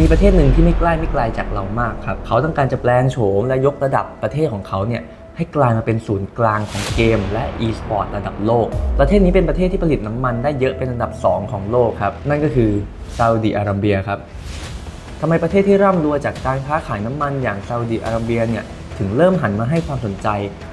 มีประเทศหนึ่งที่ไม่ใกล้ไม่ไกลจากเรามากครับ เขาต้องการจะแปลงโฉมและยกระดับประเทศของเขาเนี่ยให้กลายมาเป็นศูนย์กลางของเกม และ e-sport ระดับโลก ประเทศนี้เป็นประเทศที่ผลิตน้ำมันได้เยอะเป็นอันดับ 2 ของโลกครับ นั่นก็คือซาอุดีอาระเบียครับทำไมประเทศที่ร่ำรวยจากการค้าขายน้ำมันอย่างซาอุดีอาระเบียเนี่ย ถึงเริ่มหันมาให้ความสนใจ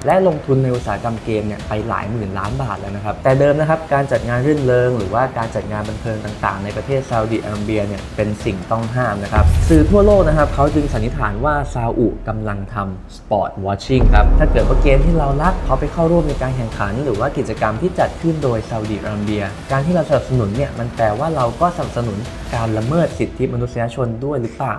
และลงทุนในอุตสาหกรรมเกมเนี่ยไปหลายหมื่นล้านบาทแล้วนะครับ แต่เดิมนะครับการจัดงานรื่นเริงหรือว่าการจัดงานบันเทิงต่างๆ ในประเทศซาอุดิอาระเบียเนี่ยเป็นสิ่งต้องห้ามนะครับสื่อทั่วโลกนะครับเขาจึงสันนิษฐานว่าซาอุกำลังทำสปอร์ตวอชชิ่งครับถ้าเกิดว่าเกมที่เรารักเขาไปเข้าร่วมในการแข่งขัน หรือว่ากิจกรรมที่จัดขึ้นโดยซาอุดิอาระเบีย การที่เราสนับสนุนเนี่ยมันแปลว่าเราก็สนับสนุนการละเมิดสิทธิมนุษยชนด้วยหรือเปล่า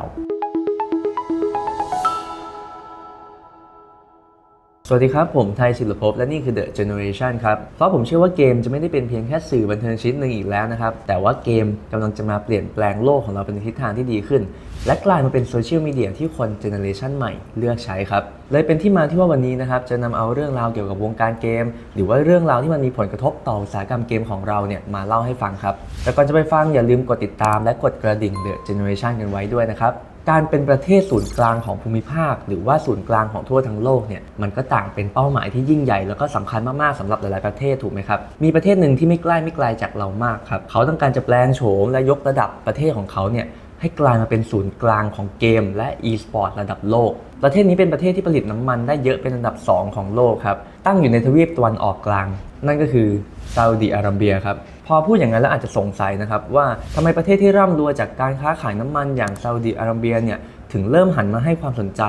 สวัสดีครับ ผมไทยศิลปภพและนี่คือ The Generation ครับ เพราะผมเชื่อว่าเกมจะไม่ได้เป็นเพียงแค่สื่อบันเทิงชิ้นหนึ่งอีกแล้วนะครับ แต่ว่าเกมกำลังจะมาเปลี่ยนแปลงโลกของเราเป็นทิศทางที่ดีขึ้น และกลายมาเป็นโซเชียลมีเดียที่คนเจเนอเรชันใหม่เลือกใช้ครับ เลยเป็นที่มาที่ว่าวันนี้นะครับ จะนำเอาเรื่องราวเกี่ยวกับวงการเกม หรือว่าเรื่องราวที่มันมีผลกระทบต่ออุตสาหกรรมเกมของเราเนี่ยมาเล่าให้ฟังครับแต่ก่อนจะไปฟังอย่าลืมกดติดตาม และกดกระดิ่ง The Generation กันไว้ด้วยนะครับ การเป็นประเทศศูนย์กลางของภูมิภาค หรือว่าศูนย์กลางของทั่วทั้งโลกเนี่ยมันก็ต่างเป็นเป้าหมายที่ยิ่งใหญ่แล้วก็สำคัญมากๆสำหรับหลายๆประเทศถูกไหมครับมีประเทศหนึ่งที่ไม่ใกล้ไม่ไกลจากเรามากครับเขาต้องการจะแปลงโฉมและยกระดับประเทศของเขาเนี่ยให้กลายมาเป็นศูนย์กลางของเกม และ e-sport ระดับโลก ประเทศนี้เป็นประเทศที่ผลิตน้ำมันได้เยอะเป็นอันดับ 2 ของโลกครับ ตั้งอยู่ในทวีปตะวันออกกลาง นั่นก็คือซาอุดิอาระเบียครับ พอพูดอย่างนั้นแล้วอาจจะสงสัยนะครับว่าทำไมประเทศที่ร่ำรวยจากการค้าขายน้ำมันอย่างซาอุดิอาระเบียเนี่ยถึงเริ่มหันมาให้ความสนใจ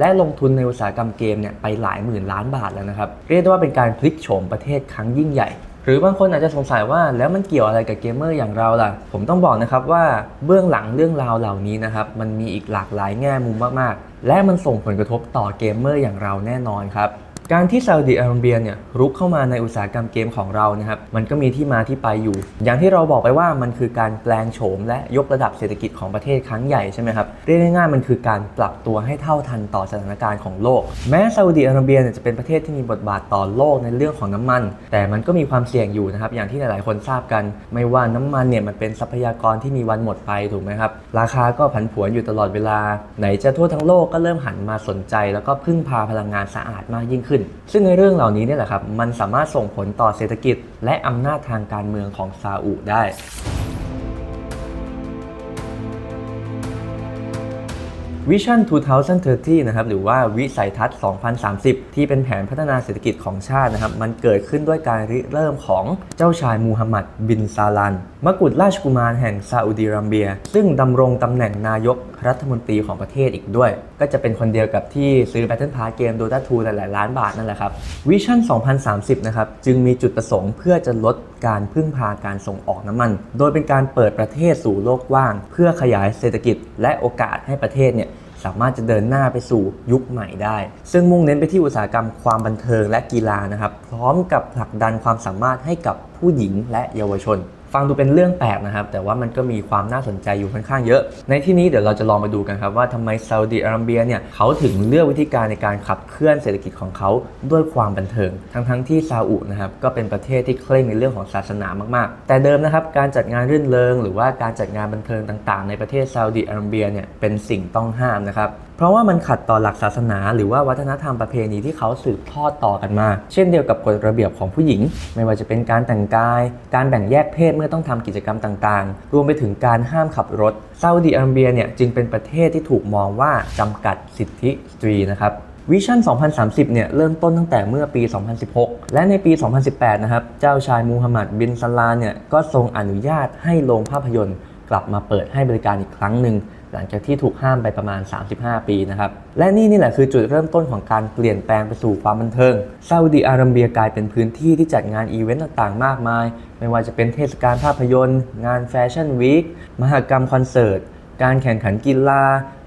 และลงทุนในอุตสาหกรรมเกมเนี่ยไปหลายหมื่นล้านบาทแล้วนะครับ เรียกได้ว่าเป็นการพลิกโฉมประเทศครั้งยิ่งใหญ่ หรือบางคนอาจจะสงสัยว่าแล้วมันเกี่ยวอะไรกับเกมเมอร์อย่างเราล่ะ ผมต้องบอกนะครับว่าเบื้องหลังเรื่องราวเหล่านี้นะครับมันมีอีกหลากหลายแง่มุมมากๆ และมันส่งผลกระทบต่อเกมเมอร์อย่างเราแน่นอนครับ การที่ซาอุดิอาระเบียเนี่ยรุกเข้ามาในอุตสาหกรรมเกมของเรานะครับมันก็มีที่มาที่ไปอยู่ อย่างที่เราบอกไปว่ามันคือการแปลงโฉมและยกระดับเศรษฐกิจของประเทศครั้งใหญ่ใช่ไหมครับเรียกง่ายๆมันคือการปรับตัวให้เท่าทันต่อสถานการณ์ของโลก แม้ซาอุดิอาระเบียเนี่ยจะเป็นประเทศที่มีบทบาทต่อโลกในเรื่องของน้ำมัน แต่มันก็มีความเสี่ยงอยู่นะครับอย่างที่หลายๆคนทราบกัน ไม่ว่าน้ำมันเนี่ยมันเป็นทรัพยากรที่มีวันหมดไปถูกไหมครับราคาก็ผันผวนอยู่ตลอดเวลา ไหนจะทั่วทั้งโลกก็เริ่มหันมาสนใจ แล้วก็พึ่งพาพลังงานสะอาดมากยิ่งขึ้นซึ่งในเรื่องเหล่านี้เนี่ยแหละครับมันสามารถส่งผลต่อเศรษฐกิจ และอำนาจทางการเมืองของซาอุได้วิชั่น 2030 นะครับ หรือว่าวิสัยทัศน์ 2030 ที่เป็นแผนพัฒนาเศรษฐกิจของชาตินะครับ มันเกิดขึ้นด้วยการริเริ่มของเจ้าชายมูฮัมหมัดบินซาลัน มกุฎราชกุมารแห่งซาอุดิอาระเบีย ซึ่งดำรงตำแหน่งนายกรัฐมนตรีของประเทศอีกด้วย ก็จะเป็นคนเดียวกับที่ซื้อ Battle Pass เกม Dota 2หลายล้านบาทนั่นแหละครับวิชั่น 2030 นะครับ จึงมีจุดประสงค์เพื่อจะลดการพึ่งพาการส่งออกน้ำมัน โดยเป็นการเปิดประเทศสู่โลกกว้าง เพื่อขยายเศรษฐกิจ และโอกาสให้ประเทศเนี่ยสามารถจะเดินหน้าไปสู่ยุคใหม่ได้ ซึ่งมุ่งเน้นไปที่อุตสาหกรรมความบันเทิงและกีฬานะครับ พร้อมกับผลักดันความสามารถให้กับผู้หญิงและเยาวชน ฟังดูเป็นเรื่องแปลกนะครับ แต่ว่ามันก็มีความน่าสนใจอยู่ค่อนข้างเยอะ ในที่นี้เดี๋ยวเราจะลองไปดูกันครับว่าทำไมซาอุดิอาระเบียเนี่ยเขาถึงเลือกวิธีการในการขับเคลื่อนเศรษฐกิจของเขาด้วยความบันเทิง ทั้งๆที่ซาอุนะครับก็เป็นประเทศที่เคร่งในเรื่องของศาสนามากๆ แต่เดิมนะครับการจัดงานรื่นเริง หรือว่าการจัดงานบันเทิงต่าง ๆ ในประเทศซาอุดิอาระเบียเนี่ยเป็นสิ่งต้องห้ามนะครับ เพราะว่ามันขัดต่อหลักศาสนา หรือว่าวัฒนธรรมประเพณีที่เขาสืบทอดต่อกันมา เช่นเดียวกับกฎระเบียบของผู้หญิง ไม่ว่าจะเป็นการแต่งกาย การแบ่งแยกเพศเมื่อต้องทำกิจกรรมต่างๆ รวมไปถึงการห้ามขับรถซาอุดิอาระเบียเนี่ยจึงเป็นประเทศที่ถูกมองว่าจำกัดสิทธิสตรีนะครับวิชั่น 2030 เนี่ยเริ่มต้นตั้งแต่เมื่อปี 2016 และในปี 2018 นะครับ เจ้าชายมูฮัมหมัดบินซาลานเนี่ยก็ทรงอนุญาตให้โรงภาพยนตร์กลับมาเปิดให้บริการอีกครั้งหนึ่ง หลังจากที่ถูกห้ามไปประมาณ 35 ปีนะครับ และนี่นี่แหละคือจุดเริ่มต้นของการเปลี่ยนแปลงไปสู่ความบันเทิงซาอุดิอาระเบียกลายเป็นพื้นที่ที่จัดงานอีเวนต์ต่างๆ มากมาย ไม่ว่าจะเป็นเทศกาลภาพยนตร์ งานแฟชั่นวีคมหกรรมคอนเสิร์ต การแข่งขันกีฬา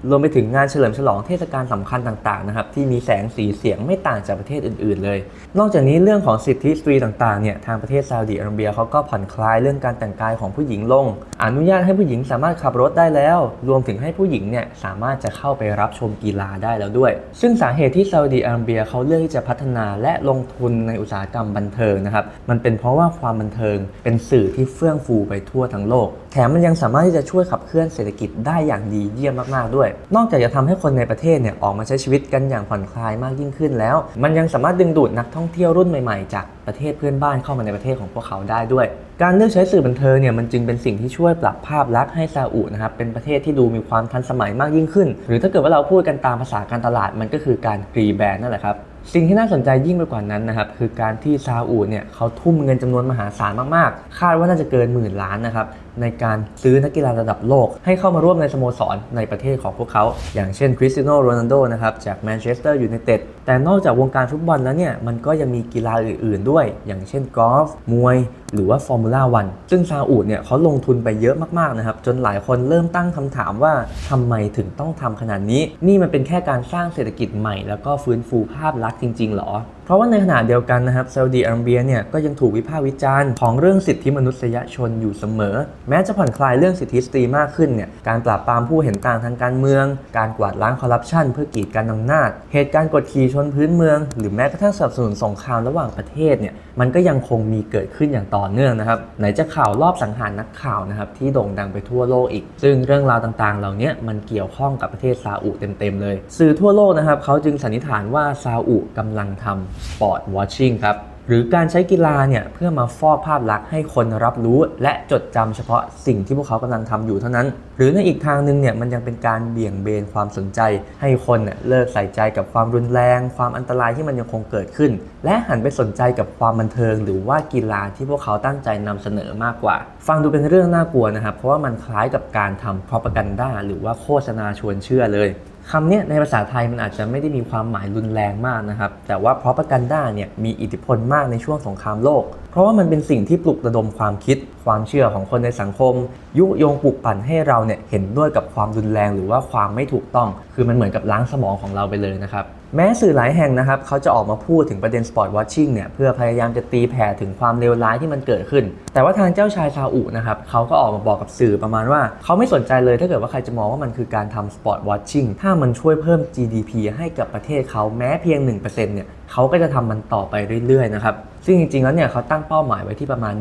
รวมไปถึงงานเฉลิมฉลองเทศกาลสำคัญต่างๆนะครับที่มีแสงสีเสียงไม่ต่างจากประเทศอื่นๆเลย นอกจากนี้เรื่องของสิทธิสตรีต่างๆเนี่ยทางประเทศซาอุดิอาระเบียเขาก็ผ่อนคลายเรื่องการแต่งกายของผู้หญิงลง อนุญาตให้ผู้หญิงสามารถขับรถได้แล้ว รวมถึงให้ผู้หญิงเนี่ยสามารถจะเข้าไปรับชมกีฬาได้แล้วด้วย ซึ่งสาเหตุที่ซาอุดิอาระเบียเขาเลือกที่จะพัฒนาและลงทุนในอุตสาหกรรมบันเทิงนะครับมันเป็นเพราะว่าความบันเทิงเป็นสื่อที่เฟื่องฟูไปทั่วทั้งโลก แถมมันยังสามารถที่จะช่วยขับเคลื่อนเศรษฐกิจได้อย่างดีเยี่ยมมากๆด้วยนอกจากจะทำให้คนในประเทศเนี่ยออกมาใช้ชีวิตกันอย่างผ่อนคลายมากยิ่งขึ้นแล้ว มันยังสามารถดึงดูดนักท่องเที่ยวรุ่นใหม่ ๆ จาก ประเทศเพื่อนบ้านเข้ามาในประเทศของพวกเขาได้ด้วย การเลือกใช้สื่อบันเทิงเนี่ยมันจึงเป็นสิ่งที่ช่วยปรับภาพลักษณ์ให้ซาอุนะครับเป็นประเทศที่ดูมีความทันสมัยมากยิ่งขึ้น หรือถ้าเกิดว่าเราพูดกันตามภาษาการตลาดมันก็คือการรีแบรนด์นั่นแหละครับสิ่งที่น่าสนใจยิ่งไปกว่านั้นนะครับคือการที่ซาอุเนี่ยเขาทุ่มเงินจำนวนมหาศาลมากๆ คาดว่าน่าจะเกินหมื่นล้านนะครับในการซื้อนักกีฬาระดับโลก ให้เข้ามาร่วมในสโมสรในประเทศของพวกเขา อย่างเช่นคริสตียโนโรนัลโดนะครับจากแมนเชสเตอร์ยูไนเต็ดแต่นอกจากวงการฟุตบอลแล้วเนี่ยมันก็ยังมีกีฬาอื่นๆด้วยอย่างเช่นกอล์ฟมวย หรือว่าฟอร์มูล่าวันซึ่งซาอุดเนี่ยเขาลงทุนไปเยอะมากๆนะครับ จนหลายคนเริ่มตั้งคำถามว่าทำไมถึงต้องทำขนาดนี้ นี่มันเป็นแค่การสร้างเศรษฐกิจใหม่ แล้วก็ฟื้นฟูภาพลักษณ์จริง ๆ หรอ เพราะว่าในขณะเดียวกันนะครับซาอุดีอาระเบียเนี่ยก็ยังถูกวิพากษ์วิจารณ์ของเรื่องสิทธิมนุษยชนอยู่เสมอ แม้จะผ่อนคลายเรื่องสิทธิสตรีมากขึ้นเนี่ยการปราบปรามผู้เห็นต่างทางการเมือง การกวาดล้างคอร์รัปชันเพื่อกีดกันอำนาจ เหตุการณ์กดขี่ชนพื้นเมือง หรือแม้กระทั่งสนับสนุนสงครามระหว่างประเทศเนี่ยมันก็ยังคงมีเกิดขึ้นอย่างต่อเนื่องนะครับ ไหนจะข่าวรอบสังหารนักข่าวนะครับที่โด่งดังไปทั่วโลกอีก ซึ่งเรื่องราวต่างๆ เหล่านี้มันเกี่ยวข้องกับประเทศซาอุเต็มๆเลย สื่อทั่วโลกนะครับเขาจึงสันนิษฐานว่าซาอุกำลังทำสปอร์ตวอชชิ่งครับ หรือการใช้กีฬาเนี่ยเพื่อมาฟอกภาพลักษณ์ให้คนรับรู้ และจดจำเฉพาะสิ่งที่พวกเขากำลังทำอยู่เท่านั้น หรือในอีกทางหนึ่งเนี่ยมันยังเป็นการเบี่ยงเบนความสนใจ ให้คนเนี่ยเลิกใส่ใจกับความรุนแรง ความอันตรายที่มันยังคงเกิดขึ้น และหันไปสนใจกับความบันเทิง หรือว่ากีฬาที่พวกเขาตั้งใจนำเสนอมากกว่า ฟังดูเป็นเรื่องน่ากลัวนะครับเพราะว่ามันคล้ายกับการทำ propaganda หรือว่าโฆษณาชวนเชื่อเลย คำนี้ในภาษาไทยมันอาจจะไม่ได้มีความหมายรุนแรงมากนะครับ แต่ว่า propaganda เนี่ยมีอิทธิพลมากในช่วงสงครามโลก เพราะว่ามันเป็นสิ่งที่ปลุกระดมความคิด ความเชื่อของคนในสังคม ยุยงปลุกปั่นให้เราเนี่ยเห็นด้วยกับความรุนแรงหรือว่าความไม่ถูกต้อง คือมันเหมือนกับล้างสมองของเราไปเลยนะครับแม้สื่อหลายแห่งนะครับเขาจะออกมาพูดถึงประเด็น sport watching เนี่ยเพื่อพยายามจะตีแผ่ถึงความเลวร้ายที่มันเกิดขึ้น แต่ว่าทางเจ้าชายซาอุนะครับเขาก็ออกมาบอกกับสื่อประมาณว่า เขาไม่สนใจเลยถ้าเกิดว่าใครจะมองว่ามันคือการทำ sport watching ถ้ามันช่วยเพิ่ม GDP ให้กับประเทศเขาแม้เพียง 1%เนี่ย เขาก็จะทำมันต่อไปเรื่อยๆนะครับ ซึ่งจริงๆแล้วเนี่ยเขาตั้งเป้าหมายไว้ที่ประมาณ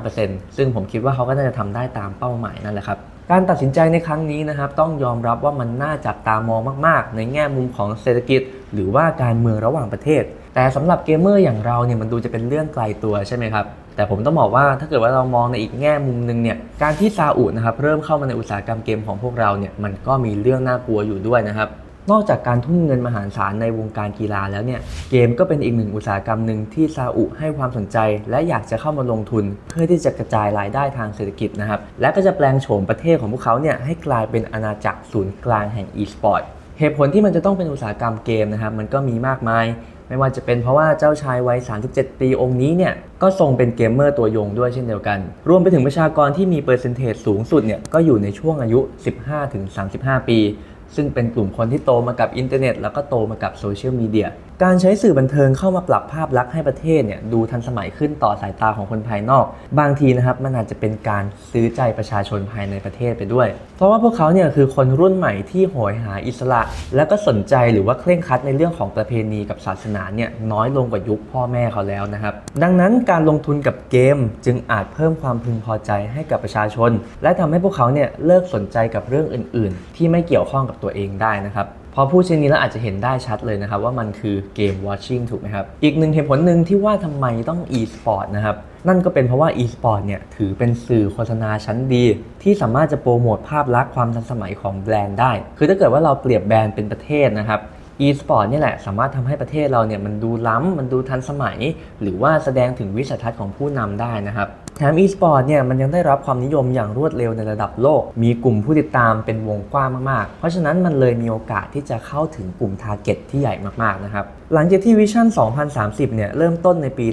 1.5%ซึ่งผมคิดว่าเขาก็น่าจะทำได้ตามเป้าหมายนั่นแหละครับการตัดสินใจในครั้งนี้นะครับต้องยอมรับว่ามันน่าจับตามองมาก ๆ ในแง่มุมของเศรษฐกิจ หรือว่าการเมืองระหว่างประเทศ แต่สำหรับเกมเมอร์อย่างเราเนี่ยมันดูจะเป็นเรื่องไกลตัวใช่ไหมครับแต่ผมต้องบอกว่าถ้าเกิดว่าเรามองในอีกแง่มุมหนึงเนี่ยการที่ซาอุนะครับเริ่มเข้ามาในอุตสาหกรรมเกมของพวกเราเนี่ยมันก็มีเรื่องน่ากลัวอยู่ด้วยนะครับ นอกจากการทุ่มเงินมหาศาลในวงการกีฬาแล้วเนี่ยเกมก็เป็นอีกหนึ่งอุตสาหกรรมหนึ่งที่ซาอุให้ความสนใจ และอยากจะเข้ามาลงทุน เพื่อที่จะกระจายรายได้ทางเศรษฐกิจนะครับและก็จะแปลงโฉมประเทศของพวกเขาเนี่ยให้กลายเป็นอาณาจักรศูนย์กลางแห่ง e-sport เหตุผลที่มันจะต้องเป็นอุตสาหกรรมเกมนะครับมันก็มีมากมาย ไม่ว่าจะเป็นเพราะว่าเจ้าชายวัย 37 ปีองค์นี้เนี่ยก็ทรงเป็นเกมเมอร์ตัวยงด้วยเช่นเดียวกัน รวมไปถึงประชากรที่มีเปอร์เซนเทจสูงสุดเนี่ยก็อยู่ในช่วงอายุ 15-35 ปี ซึ่งเป็นกลุ่มคนที่โตมากับอินเทอร์เน็ต แล้วก็โตมากับโซเชียลมีเดีย การใช้สื่อบันเทิงเข้ามาปรับภาพลักษณ์ให้ประเทศเนี่ยดูทันสมัยขึ้นต่อสายตาของคนภายนอก บางทีนะครับมันอาจจะเป็นการซื้อใจประชาชนภายในประเทศไปด้วย เพราะว่าพวกเขาเนี่ยคือคนรุ่นใหม่ที่โหยหาอิสระ และก็สนใจหรือว่าเคร่งครัดในเรื่องของประเพณีกับศาสนาเนี่ยน้อยลงกว่ายุคพ่อแม่เขาแล้วนะครับ ดังนั้นการลงทุนกับเกมจึงอาจเพิ่มความพึงพอใจให้กับประชาชน และทำให้พวกเขาเนี่ยเลิกสนใจกับเรื่องอื่น ๆ ที่ไม่เกี่ยวข้องกับตัวเองได้นะครับ อพูดเช่นนี้แล้วอาจจะเห็นได้ชัดเลยนะครับ ว่ามันคือเกม watching ถูกไหมครับ อีกหนึ่งเหตุผลหนึ่งที่ว่าทำไมต้อง e-sport นะครับ นั่นก็เป็นเพราะว่า e-sport เนี่ยถือเป็นสื่อโฆษณาชั้นดี ที่สามารถจะโปรโมทภาพลักษณ์ความทันสมัยของแบรนด์ได้ คือถ้าเกิดว่าเราเปรียบแบรนด์เป็นประเทศนะครับ e-sport เนี่ยแหละสามารถทำให้ประเทศเราเนี่ยมันดูล้ำมันดูทันสมัย หรือว่าแสดงถึงวิสัยทัศน์ของผู้นำได้นะครับแถม e-sport เนี่ยมันยังได้รับความนิยมอย่างรวดเร็วในระดับโลก มีกลุ่มผู้ติดตามเป็นวงกว้างมาก ๆ เพราะฉะนั้นมันเลยมีโอกาสที่จะเข้าถึงกลุ่ม target ที่ใหญ่มาก ๆ นะครับ หลังจากที่วิชั่น 2030 เนี่ยเริ่มต้นในปี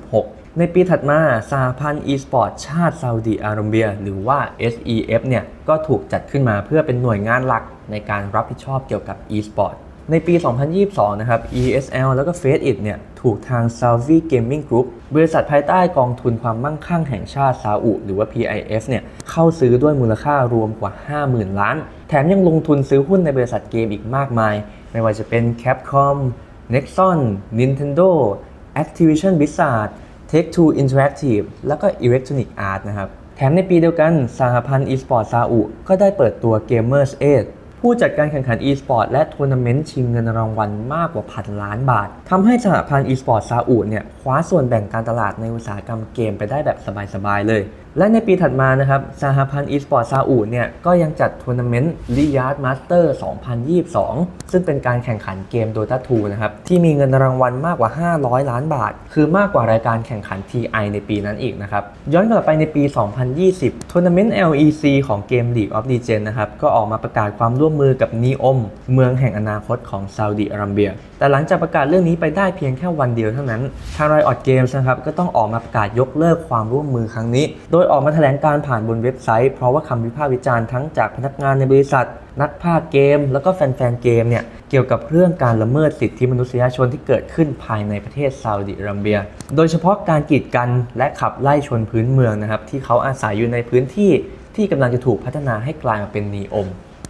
2016ในปีถัดมาสหพันธ์ e-sport ชาติซาอุดิอาระเบีย หรือว่า SEF เนี่ย ก็ถูกจัดขึ้นมาเพื่อเป็นหน่วยงานหลักในการรับผิดชอบเกี่ยวกับ e-sport ในปี 2022 นะครับ ESL แล้วก็ FaceIt เนี่ยถูกทาง s a l v i Gaming Group บริษัทภายใต้กองทุนความมั่งคั่งแห่งชาติซาอุหรือว่า PIF เนี่ยเข้าซื้อด้วยมูลค่ารวมกว่า 50,000 ล้าน แถมยังลงทุนซื้อหุ้นในบริษัทเกมอีกมากมาย ไม่ว่าจะเป็น Capcom, Nexon, Nintendo, Activision Blizzard, Take-Two Interactive แล้วก็ Electronic Arts นะครับ แถมในปีเดียวกันสหพันธ์ e-sport ซาอุก็ได้เปิดตัว Gamers 8 ผู้จัดการแข่งขัน e-sport และทัวร์นาเมนต์ชิงเงินรางวัลมากกว่าพันล้านบาททำให้สหพันธ์ e-sport ซาอุเนี่ยคว้าส่วนแบ่งการตลาดในอุตสาหกรรมเกมไปได้แบบสบายๆเลย และในปีถัดมานะครับสหพันธ์ e-sport ซาอุเนี่ยก็ยังจัดทัวร์นาเมนต์ Riyadh Master 2022 ซึ่งเป็นการแข่งขันเกม Dota 2นะครับที่มีเงินรางวัลมากกว่า 500 ล้านบาท คือมากกว่ารายการแข่งขัน TI ในปีนั้นอีกนะครับ ย้อนกลับไปในปี 2020ทัวร์นาเมนต์ LEC ของเกม League of Legends นะครับก็ออกมาประกาศความร่วมมือกับ NEOM เมืองแห่งอนาคตของซาอุดิอาระเบีย แต่หลังจากประกาศเรื่องนี้ไปได้เพียงแค่วันเดียวเท่านั้นทาง Riot Games นะครับก็ต้องออกมาประกาศยกเลิกความร่วมมือครั้งนี้ โดยออกมาแถลงการผ่านบนเว็บไซต์ เพราะว่าคำวิพากษ์วิจารณ์ทั้งจากพนักงานในบริษัท นักพากย์เกม แล้วก็แฟนๆเกมเนี่ยเกี่ยวกับเรื่องการละเมิดสิทธิมนุษยชนที่เกิดขึ้นภายในประเทศซาอุดิอาระเบีย โดยเฉพาะการกีดกันและขับไล่ชนพื้นเมืองนะครับที่เขาอาศัยอยู่ในพื้นที่ที่กำลังจะถูกพัฒนาให้กลายมาเป็นนีอม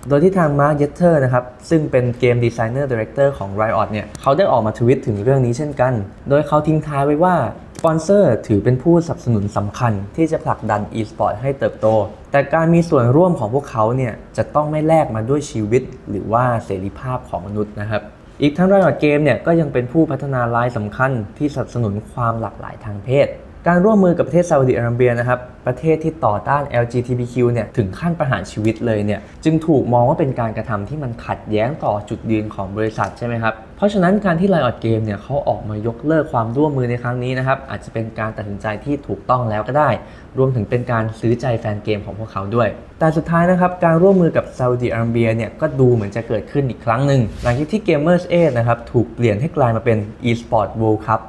โดยที่ทางมาร์ k เยเตอร์นะครับ ซึ่งเป็นเกมดีไซเนอร์ดีเรคเตอร์ของ Riot เนี่ย เขาได้ออกมาทวิตถึงเรื่องนี้เช่นกัน โดยเขาทิ้งท้ายไว้ว่า ปอนเซอร์ถือเป็นผู้สนับสนุนสำคัญที่จะผลักดัน e-sport ให้เติบโต แต่การมีส่วนร่วมของพวกเขาเนี่ยจะต้องไม่แลกมาด้วยชีวิต หรือว่าเสรีภาพของมนุษย์นะครับ อีกทั้ง Riot Game เนี่ยก็ยังเป็นผู้พัฒนารายสำคัญที่สนับสนุนความหลากหลายทางเพศ การร่วมมือกับประเทศซาอุดิอาระเบียนะครับ ประเทศที่ต่อต้าน LGBTQ เนี่ยถึงขั้นประหารชีวิตเลยเนี่ยจึงถูกมองว่าเป็นการกระทำที่มันขัดแย้งต่อจุดยืนของบริษัทใช่ไหมครับเพราะฉะนั้นการที่ Riot Game เนี่ยเขาออกมายกเลิกความร่วมมือในครั้งนี้นะครับอาจจะเป็นการตัดสินใจที่ถูกต้องแล้วก็ได้ รวมถึงเป็นการซื้อใจแฟนเกมของพวกเขาด้วย แต่สุดท้ายนะครับการร่วมมือกับซาอุดิอาระเบียเนี่ยก็ดูเหมือนจะเกิดขึ้นอีกครั้งหนึ่ง หลังจากที่ Gamers 8นะครับถูกเปลี่ยนให้กลายมาเป็น eSport World Cup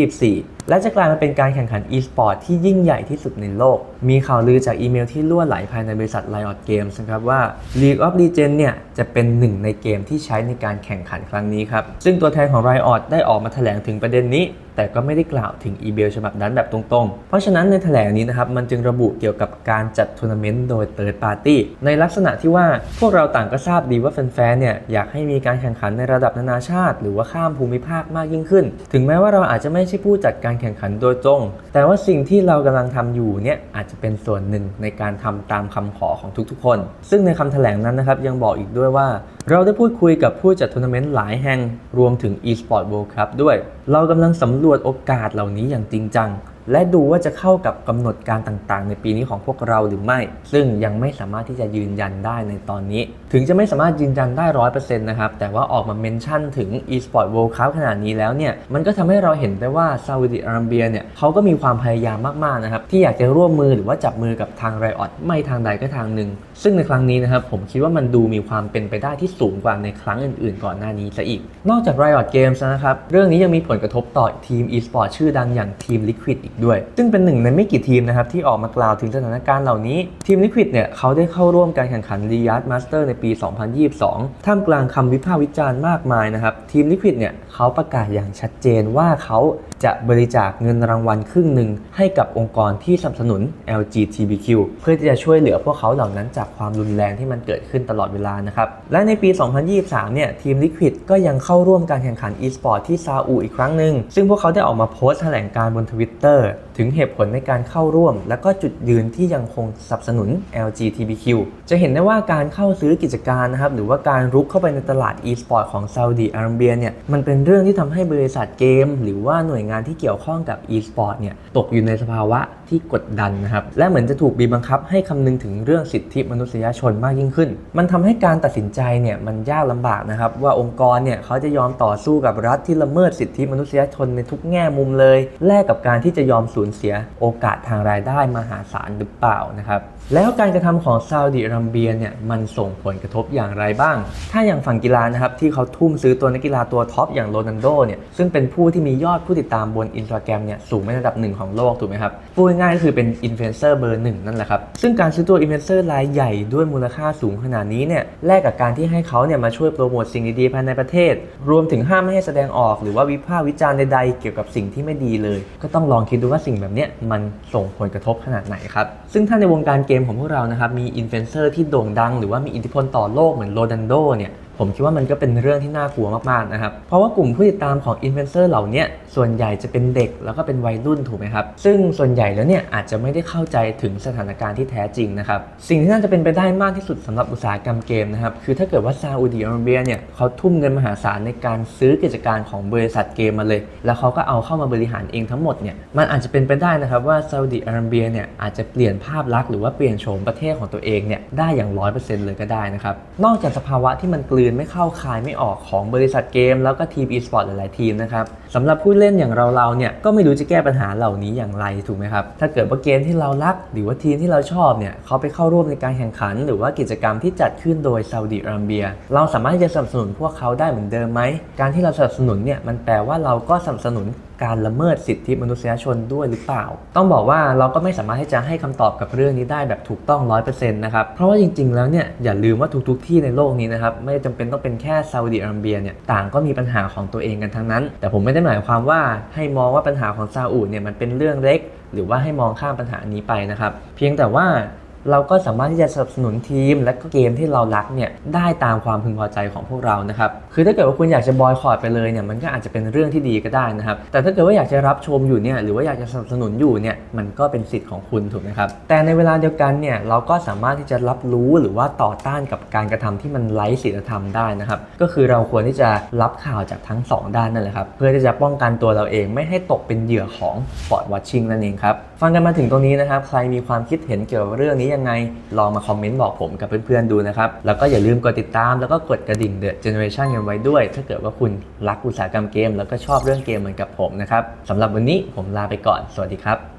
2024 และจะกลายมาเป็นการแข่งขัน e-sport ที่ยิ่งใหญ่ที่สุดในโลก มีข่าวลือจากอีเมลที่ล่วไหลภายในบริษัท Riot Games นะครับว่า League of Legends เนี่ยจะเป็นหนึ่งในเกมที่ใช้ในการแข่งขันครั้งนี้ครับ ซึ่งตัวแทนของ Riot ได้ออกมาแถลงถึงประเด็นนี้ แต่ก็ไม่ได้กล่าวถึงอีเมลฉบับนั้นแบบตรงๆ เพราะฉะนั้นในแถลงนี้นะครับ มันจึงระบุเกี่ยวกับการจัดทัวร์นาเมนต์โดย Third Party ในลักษณะที่ว่าพวกเราต่างก็ทราบดีว่าแฟนๆเนี่ยอยากให้มีการแข่งขันในระดับนานาชาติ หรือว่าข้ามภูมิภาคมากยิ่งขึ้น ถึงแม้ว่าเราอาจจะไม่ใช่ผู้จัดการแข่งขันโดยตรง แต่ว่าสิ่งที่เรากำลังทำอยู่เนี่ยอาจจะเป็นส่วนหนึ่งในการทำตามคำขอของทุกๆ คน ซึ่งในคำแถลงนั้นนะครับยังบอกอีกด้วยว่า เราได้พูดคุยกับผู้จัดทัวร์นาเมนต์หลายแห่งรวมถึง eSport World Cup ด้วย เรากำลังสำรรวจโอกาสเหล่านี้อย่างจริงจัง และดูว่าจะเข้ากับกำหนดการต่างๆ ในปีนี้ของพวกเราหรือไม่ ซึ่งยังไม่สามารถที่จะยืนยันได้ในตอนนี้ ถึงจะไม่สามารถยืนยันได้ร้อยเปอร์เซ็นต์นะครับ แต่ว่าออกมาเมนชั่นถึง eSport World Cup ขนาดนี้แล้วเนี่ย มันก็ทำให้เราเห็นได้ว่าซาอุดิอาระเบียเนี่ยเขาก็มีความพยายามมากๆนะครับ ที่อยากจะร่วมมือหรือว่าจับมือกับทางไรออดไม่ทางใดก็ทางหนึ่ง ซึ่งในครั้งนี้นะครับผมคิดว่ามันดูมีความเป็นไปได้ที่สูงกว่าในครั้งอื่น ๆ ก่อนหน้านี้ซะอีก นอกจาก Riot Games นะครับเรื่องนี้ยังมีผลกระทบต่อทีม e-sport ชื่อดังอย่างทีม Liquid อีกด้วย ซึ่งเป็นหนึ่งในไม่กี่ทีมนะครับที่ออกมากล่าวถึงสถานการณ์เหล่านี้ ทีมลิควิดเนี่ยเขาได้เข้าร่วมการแข่งขัน Riyadh Master ในปี 2022 ท่ามกลางคำวิพากษ์วิจารณ์มากมายนะครับทีมลิควิดเนี่ยเขาประกาศอย่างชัดเจนว่าเขา จะบริจาคเงินรางวัลครึ่งหนึ่งให้กับองค์กรที่สนับสนุน LGBTQ เพื่อที่จะช่วยเหลือพวกเขาเหล่านั้นจากความรุนแรงที่มันเกิดขึ้นตลอดเวลานะครับ และในปี 2023 เนี่ยทีม Liquid ก็ยังเข้าร่วมการแข่งขัน e-sport ที่ซาอุอีกครั้งหนึ่งซึ่งพวกเขาได้ออกมาโพสต์แถลงการ์บน Twitter ถึงเหตุผลในการเข้าร่วม และก็จุดยืนที่ยังคงสนับสนุน LGBTQ จะเห็นได้ว่าการเข้าซื้อกิจการนะครับหรือว่าการรุกเข้าไปในตลาด e-sport ของซาอุดีอาระเบียเนี่ยมันเป็นเรื่องที่ทำให้บริษัทเกม หรือว่าหน่วยงานที่เกี่ยวข้องกับ e-sport เนี่ยตกอยู่ในสภาวะที่กดดันนะครับและเหมือนจะถูกบีบบังคับให้คำนึงถึงเรื่องสิทธิมนุษยชนมากยิ่งขึ้น มันทำให้การตัดสินใจเนี่ยมันยากลำบากนะครับว่าองค์กรเนี่ยเขาจะยอมต่อสู้กับรัฐที่ละเมิดสิทธิมนุษยชนในทุกแง่มุมเลย แลกกับการที่จะยอมสูญเสียโอกาสทางรายได้มหาศาลหรือเปล่านะครับแล้วการกระทำของซาอุดิอาระเบียเนี่ยมันส่งผลกระทบอย่างไรบ้าง ถ้าอย่างฝั่งกีฬานะครับที่เขาทุ่มซื้อตัวนักกีฬาตัวท็อปอย่างโรนัลโดเนี่ยซึ่งเป็นผู้ที่มียอดผู้ติดตามบนอินสตาแกรมเนี่ยสูงเป็นอันดับหนึ่งของโลกถูกไหมครับพูดง่ายๆก็คือเป็นอินฟลูเอนเซอร์เบอร์หนึ่งนั่นแหละครับ ซึ่งการซื้อตัวอินฟลูเอนเซอร์รายใหญ่ด้วยมูลค่าสูงขนาดนี้เนี่ยแลกกับการที่ให้เขาเนี่ยมาช่วยโปรโมทสิ่งดีๆภายในประเทศ รวมถึงห้ามไม่ให้แสดงออกหรือว่าวิพากษ์วิจารณ์ใดๆเกี่ยวกับสิ่งที่ไม่ดีเลย ก็ต้องลองคิดดูว่าสิ่งแบบเนี้ยมันส่งผลกระทบขนาดไหนครับซึ่งถ้าในวงการเกมของพวกเรานะครับมีอินฟลูเอนเซอร์ที่โด่งดัง หรือว่ามีอิทธิพลต่อโลกเหมือนโรนัลโดเนี่ย ผมคิดว่ามันก็เป็นเรื่องที่น่ากลัวมากๆนะครับ เพราะว่ากลุ่มผู้ติดตามของอินฟลูเอนเซอร์เหล่านี้ส่วนใหญ่จะเป็นเด็กแล้วก็เป็นวัยรุ่นถูกไหมครับ ซึ่งส่วนใหญ่แล้วเนี่ยอาจจะไม่ได้เข้าใจถึงสถานการณ์ที่แท้จริงนะครับ สิ่งที่น่าจะเป็นไปได้มากที่สุดสำหรับอุตสาหกรรมเกมนะครับ คือถ้าเกิดว่าซาอุดิอาระเบียเนี่ยเขาทุ่มเงินมหาศาลในการซื้อกิจการของบริษัทเกมมาเลย แล้วเขาก็เอาเข้ามาบริหารเองทั้งหมดเนี่ย มันอาจจะเป็นไปได้นะครับว่าซาอุดิอาระเบียเนี่ยอาจจะเปลี่ยนภาพลักษณ์หรือว่าเปลี่ยนโฉมประเทศของตัวเองเนี่ยได้อย่างร้อยเปอร์เซ็นต์เลยก็ได้นะครับ นอกจากสภาวะที่มันกลืนไม่เข้าคายไม่ออกของบริษัทเกม แล้วก็ทีมอีสปอร์ตหลายๆทีมนะครับสำหรับผู้เล่นอย่างเราๆเนี่ยก็ไม่รู้จะแก้ปัญหาเหล่านี้อย่างไรถูกไหมครับถ้าเกิดว่าเกมที่เรารัก หรือว่าทีมที่เราชอบเนี่ยเขาไปเข้าร่วมในการแข่งขัน หรือว่ากิจกรรมที่จัดขึ้นโดยซาอุดิอาระเบีย เราสามารถที่จะสนับสนุนพวกเขาได้เหมือนเดิมไหมการที่เราสนับสนุนเนี่ยมันแปลว่าเราก็สนับสนุน การละเมิดสิทธิมนุษยชนด้วยหรือเปล่า ต้องบอกว่าเราก็ไม่สามารถที่จะให้คำตอบกับเรื่องนี้ได้แบบถูกต้อง 100%นะครับ เพราะว่าจริง ๆ แล้วเนี่ยอย่าลืมว่าทุกๆที่ในโลกนี้นะครับไม่จำเป็นต้องเป็นแค่ซาอุดิอาระเบียเนี่ยต่างก็มีปัญหาของตัวเองกันทั้งนั้น แต่ผมไม่ได้หมายความว่าให้มองว่าปัญหาของซาอุเนี่ยมันเป็นเรื่องเล็ก หรือว่าให้มองข้ามปัญหานี้ไปนะครับ เพียงแต่ว่า เราก็สามารถที่จะสนับสนุนทีม และก็เกมที่เรารักเนี่ยได้ตามความพึงพอใจของพวกเรานะครับคือถ้าเกิดว่าคุณอยากจะบอยคอรดไปเลยเนี่ยมันก็อาจจะเป็นเรื่องที่ดีก็ได้นะครับแต่ถ้าเกิดว่าอยากจะรับชมอยู่เนี่ยหรือว่าอยากจะสนับสนุนอยู่เนี่ยมันก็เป็นสิทธิ์ของคุณถูกไหมครับแต่ในเวลาเดียวกันเนี่ยเราก็สามารถที่จะรับรู้หรือว่าต่อต้านกับการกระทำที่มันไร้ศีลธรรมได้นะครับก็คือเราควรที่จะรับข่าวจากทั้งสองด้านนั่นแหละครับเพื่อที่จะป้องกันตัวเราเองไม่ให้ตกเป็นเหยื่อของปอดวัชชิงนั่นเองครับ ฟังกันมาถึงตรงนี้นะครับ ใครมีความคิดเห็นเกี่ยวกับเรื่องนี้ยังไง ลองมาคอมเมนต์บอกผมกับเพื่อนๆดูนะครับ แล้วก็อย่าลืมกดติดตาม แล้วก็กดกระดิ่งเดอะเจเนอเรชันกันไว้ด้วย ถ้าเกิดว่าคุณรักอุตสาหกรรมเกม แล้วก็ชอบเรื่องเกมเหมือนกับผมนะครับสำหรับวันนี้ผมลาไปก่อน สวัสดีครับ